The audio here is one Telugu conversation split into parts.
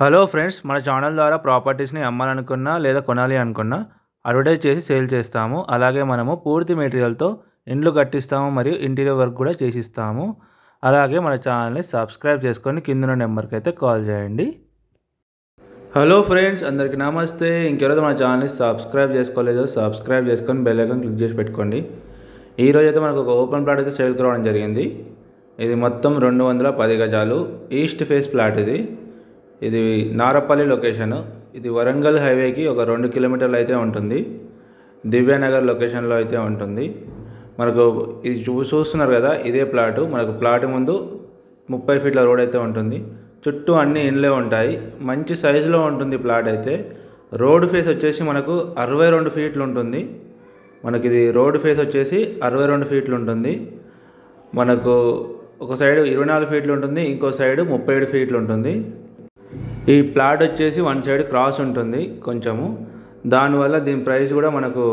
హలో ఫ్రెండ్స్ మన ఛానల్ ద్వారా ప్రాపర్టీస్ని అమ్మాలనుకున్నా లేదా కొనాలి అనుకున్నా అడ్వర్టైజ్ చేసి సేల్ చేస్తాము. అలాగే మనము పూర్తి మెటీరియల్తో ఇండ్లు కట్టిస్తాము మరియు ఇంటీరియర్ వర్క్ కూడా చేసిస్తాము. అలాగే మన ఛానల్ని సబ్స్క్రైబ్ చేసుకొని కింద నెంబర్కి అయితే కాల్ చేయండి. హలో ఫ్రెండ్స్ అందరికీ నమస్తే. ఇంకెవరైతే మన ఛానల్ని సబ్స్క్రైబ్ చేసుకోలేదో సబ్స్క్రైబ్ చేసుకొని బెల్ ఐకాన్ క్లిక్ చేసి పెట్టుకోండి. ఈరోజు అయితే మనకు ఒక ఓపెన్ ప్లాట్ అయితే సేల్కి రావడం జరిగింది. ఇది మొత్తం రెండు వందల పది గజాలు. ఈస్ట్ ఫేస్ ప్లాట్ ఇది. ఇది నారపల్లి లొకేషన్ ఇది వరంగల్ హైవేకి ఒక రెండు కిలోమీటర్లు అయితే ఉంటుంది. దివ్యానగర్ లొకేషన్లో అయితే ఉంటుంది. మనకు ఇది చూ చూస్తున్నారు కదా ఇదే ప్లాటు మనకు ప్లాట్ ముందు ముప్పై ఫీట్ల రోడ్ అయితే ఉంటుంది. చుట్టూ అన్ని ఇండ్లే ఉంటాయి. మంచి సైజులో ఉంటుంది ప్లాట్ అయితే. రోడ్ ఫేస్ వచ్చేసి మనకు అరవై రెండు ఫీట్లు ఉంటుంది. మనకి ఇది రోడ్ ఫేస్ వచ్చేసి అరవై రెండు ఫీట్లు ఉంటుంది. మనకు ఒక సైడ్ ఇరవై నాలుగు ఫీట్లు ఉంటుంది. ఇంకో సైడ్ ముప్పై ఏడు ఫీట్లు ఉంటుంది. ఈ ప్లాట్ వచ్చేసి వన్ సైడ్ క్రాస్ ఉంటుంది కొంచెము. దానివల్ల దీని ప్రైస్ కూడా మనకు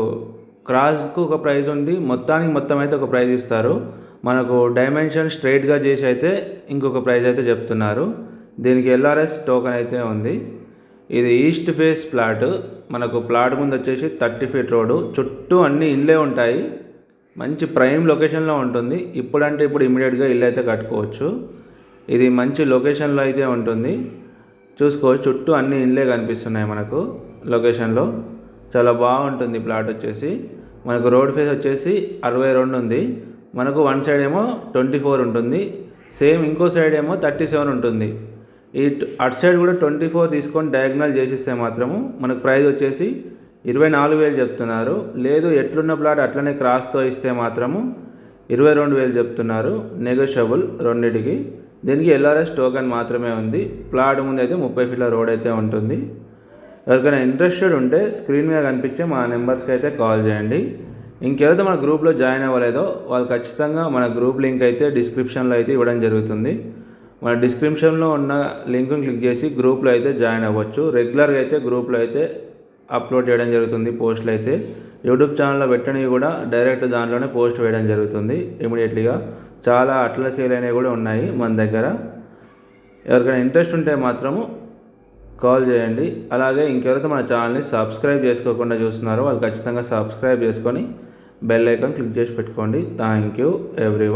క్రాస్కు ఒక ప్రైస్ ఉంది. మొత్తానికి మొత్తం అయితే ఒక ప్రైస్ ఇస్తారు. మనకు డైమెన్షన్ స్ట్రైట్గా చేసి అయితే ఇంకొక ప్రైస్ అయితే చెప్తున్నారు. దీనికి ఎల్ఆర్ఎస్ టోకెన్ అయితే ఉంది. ఇది ఈస్ట్ ఫేస్ ప్లాట్. మనకు ప్లాట్ ముందు వచ్చేసి థర్టీ ఫీట్ రోడ్డు. చుట్టూ అన్ని ఇల్లే ఉంటాయి. మంచి ప్రైమ్ లొకేషన్లో ఉంటుంది. ఇప్పుడంటే ఇప్పుడు ఇమీడియట్గా ఇల్లు అయితే కట్టుకోవచ్చు. ఇది మంచి లొకేషన్లో అయితే ఉంటుంది. చూసుకోవచ్చు చుట్టూ అన్ని ఇండ్లే కనిపిస్తున్నాయి మనకు లొకేషన్లో. చాలా బాగుంటుంది ప్లాట్ వచ్చేసి. మనకు రోడ్ ఫేస్ వచ్చేసి అరవై రెండు ఉంది. మనకు వన్ సైడ్ ఏమో ట్వంటీ ఫోర్ ఉంటుంది. సేమ్ ఇంకో సైడ్ ఏమో థర్టీ సెవెన్ ఉంటుంది. ఈ అటు సైడ్ కూడా ట్వంటీ ఫోర్ తీసుకొని డయాగ్నల్ చేసిస్తే మాత్రము మనకు ప్రైస్ వచ్చేసి ఇరవై నాలుగు వేలు చెప్తున్నారు. లేదు ఎట్లున్న ప్లాట్ అట్లనే క్రాస్తో ఇస్తే మాత్రము ఇరవై రెండు వేలు చెప్తున్నారు. నెగోషియబుల్ రెండింటికి. దీనికి ఎల్ఆర్ఎస్ టోకెన్ మాత్రమే ఉంది. ప్లాట్ ముందు అయితే ముప్పై ఫీట్ల రోడ్ అయితే ఉంటుంది. ఎవరికైనా ఇంట్రెస్టెడ్ ఉంటే స్క్రీన్ మీద కనిపించే మా నెంబర్స్కి అయితే కాల్ చేయండి. ఇంకెవరైతే మన గ్రూప్లో జాయిన్ అవ్వలేదో వాళ్ళు ఖచ్చితంగా మన గ్రూప్ లింక్ అయితే డిస్క్రిప్షన్లో అయితే ఇవ్వడం జరుగుతుంది. మన డిస్క్రిప్షన్లో ఉన్న లింక్ను క్లిక్ చేసి గ్రూప్లో అయితే జాయిన్ అవ్వచ్చు. రెగ్యులర్గా అయితే గ్రూప్లో అయితే అప్లోడ్ చేయడం జరుగుతుంది. పోస్టులు అయితే. యూట్యూబ్ ఛానల్లో పెట్టనివి కూడా డైరెక్ట్ దాంట్లోనే పోస్ట్ వేయడం జరుగుతుంది. ఇమీడియట్లీగా చాలా అట్ల సేల్ కూడా ఉన్నాయి మన దగ్గర. ఎవరికైనా ఇంట్రెస్ట్ ఉంటే మాత్రము కాల్ చేయండి. అలాగే ఇంకెవరైతే మన ఛానల్ని సబ్స్క్రైబ్ చేసుకోకుండా చూస్తున్నారో వాళ్ళు ఖచ్చితంగా సబ్స్క్రైబ్ చేసుకొని బెల్ ఐకాన్ క్లిక్ చేసి పెట్టుకోండి. Thank you every